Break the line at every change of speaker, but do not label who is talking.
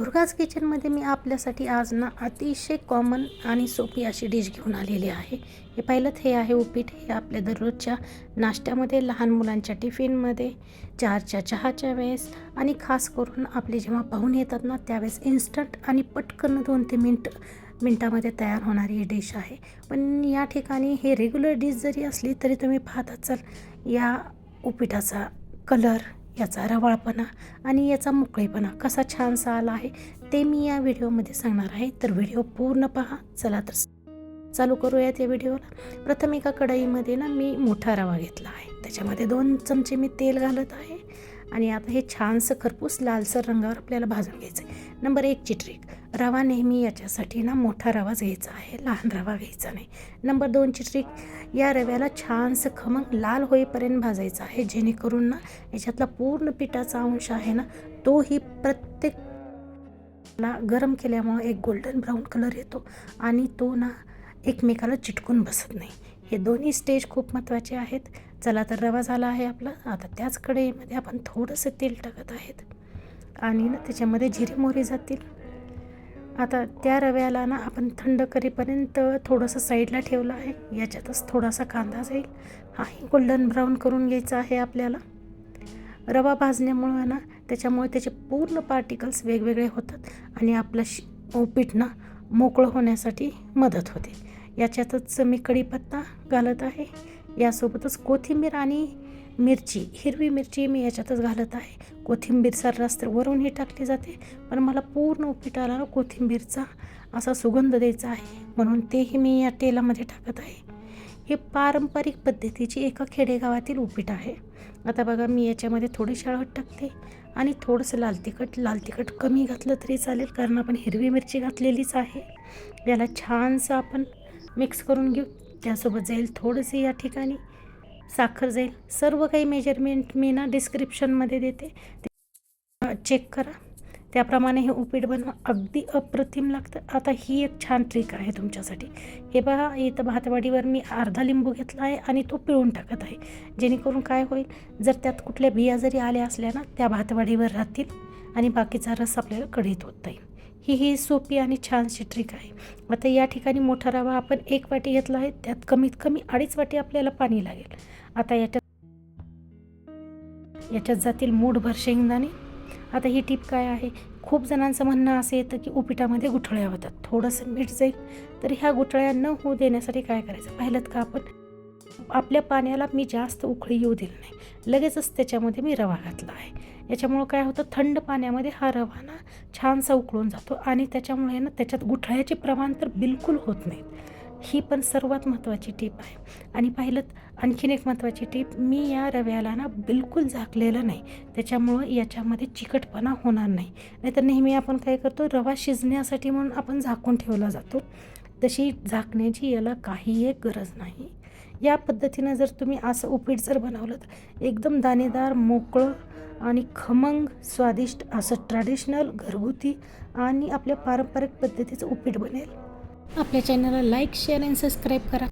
दुर्गाज किचनमध्ये मी आपल्यासाठी आज ना अतिशय कॉमन आणि सोपी अशी डिश घेऊन आलेली आहे. हे पहिलंच हे आहे उपीट. हे आपल्या दररोजच्या नाश्त्यामध्ये लहान मुलांच्या टिफिनमध्ये चारच्या चहाच्या वेळेस आणि खास करून आपले जेव्हा पाहून येतात ना त्यावेळेस इन्स्टंट आणि पटकन दोन ते मिनट मिनटामध्ये तयार होणारी ही डिश आहे. पण या ठिकाणी हे रेग्युलर डिश जरी असली तरी तुम्ही पाहत असाल या उपीटाचा कलर याचा रवाळपणा आणि याचा मोकळेपणा कसा छानसा आला आहे ते मी या व्हिडिओमध्ये सांगणार आहे. तर व्हिडिओ पूर्ण पहा. चला तर चालू करूयात या व्हिडिओला. प्रथम एका कढईमध्ये ना मी मोठा रवा घेतला आहे. त्याच्यामध्ये दोन चमचे मी तेल घालत आहे. आणि आता हे छानसं खरपूस लालसर रंगावर आपल्याला भाजून घ्यायचं आहे नंबर एकची ट्रिक रवा नेहमी याच्यासाठी ना मोठा रवा घ्यायचा आहे लहान रवा घ्यायचा नाही. नंबर दोनची ट्रिक या रव्याला छानसं खमंग लाल होईपर्यंत भाजायचं आहे जेणेकरून ना याच्यातला पूर्ण पिठाचा अंश आहे ना तोही प्रत्येक ला गरम केल्यामुळं एक गोल्डन ब्राऊन कलर येतो आणि तो ना एकमेकाला चिटकून बसत नाही. हे दोन्ही स्टेज खूप महत्त्वाचे आहेत. चला तर रवा झाला आहे आपला. आता त्याच कढईमध्ये आपण थोडंसं तेल टाकत आहेत. आणि ना त्याच्यामध्ये जिरे मोहरी जातील. आता त्या रव्याला ना आपण थंड करीपर्यंत थोडंसं साईडला ठेवलं आहे. याच्यातच थोडासा कांदा जाईल. हाही गोल्डन ब्राऊन करून घ्यायचा आहे आपल्याला. रवा भाजण्यामुळं ना त्याच्यामुळे त्याचे पूर्ण पार्टिकल्स वेगवेगळे होतात आणि आपलं शि उपीट ना मोकळं होण्यासाठी मदत होते. याच्यातच मी कढीपत्ता घालत आहे. यासोबतच कोथिंबीर आणि मिरची हिरवी मिरची मी याच्यातच घालत आहे. कोथिंबीर सर्रास तर वरूनही टाकली जाते पण मला पूर्ण उपीटाला कोथिंबीरचा असा सुगंध द्यायचा आहे. म्हणून तेही मी या तेलामध्ये टाकत आहे. हे पारंपरिक पद्धतीची एका खेडेगावातील उपीट आहे. आता बघा मी याच्यामध्ये थोडी हळद टाकते आणि थोडंसं लाल तिखट लाल तिखट कमी घातलं तरी चालेल कारण आपण हिरवी मिरची घातलेलीच आहे. याला छानसं आपण मिक्स करून घेऊ. त्यासोबत जाईल थोडंसं या ठिकाणी साखर जाईल. सर्व काही मेजरमेंट मी ना डिस्क्रिप्शनमध्ये देते. चेक करा. त्याप्रमाणे हे उपीट बनवा. अगदी अप्रतिम लागतं. आता ही एक छान ट्रिक आहे तुमच्यासाठी. हे बघा इथं भातवाडीवर मी अर्धा लिंबू घेतला आहे आणि तो पिळून टाकत आहे. जेणेकरून काय होईल जर त्यात कुठल्या बिया जरी आल्या असल्या ना त्या भातवाडीवर राहतील आणि बाकीचा रस आपल्याला कढीत होत जाईल ही ही सोपी आणि छानशी ट्रिक आहे. आता या ठिकाणी मोठा रवा आपण एक वाटी घेतला आहे. त्यात कमीत कमी अडीच वाटी आपल्याला पाणी लागेल. आता याच्यात याच्यात जातील मूठभर शेंगदाणे. आता ही टीप काय आहे? खूप जणांचं म्हणणं असं येतं की उपिटामध्ये गुठळ्या होतात. थोडंसं मीठ जाईल. तर ह्या गुठळ्या न होऊ देण्यासाठी काय करायचं? पाहिलं का आपण? आपल्या पाण्याला मी जास्त उकळी येऊ दिली नाही. लगेचच त्याच्यामध्ये मी रवा घातला आहे. याच्यामुळं काय होतं? थंड पाण्यामध्ये हा रवा ना छानसा उकळून जातो आणि त्याच्यामुळे ना त्याच्यात गुठळ्याचे प्रमाण तर बिलकुल होत नाही ही पण सर्वात महत्त्वाची टीप आहे. आणि पाहिलं आणखीन एक महत्त्वाची टीप मी या रव्याला ना बिलकुल झाकलेलं नाही. त्याच्यामुळं याच्यामध्ये चिकटपणा होणार नाही. नाहीतर नेहमी आपण काय करतो रवा शिजण्यासाठी म्हणून आपण झाकून ठेवला जातो. तशी झाकण्याची याला काही एक गरज नाही. या पद्धतीनं जर तुम्ही असं उपीट जर बनवलं तर एकदम दाणेदार मोकळं आणि खमंग स्वादिष्ट असं ट्रॅडिशनल घरगुती आणि आपल्या पारंपरिक पद्धतीचं उपीट बनेल. आपल्या चॅनलला लाईक शेअर आणि सबस्क्राईब करा.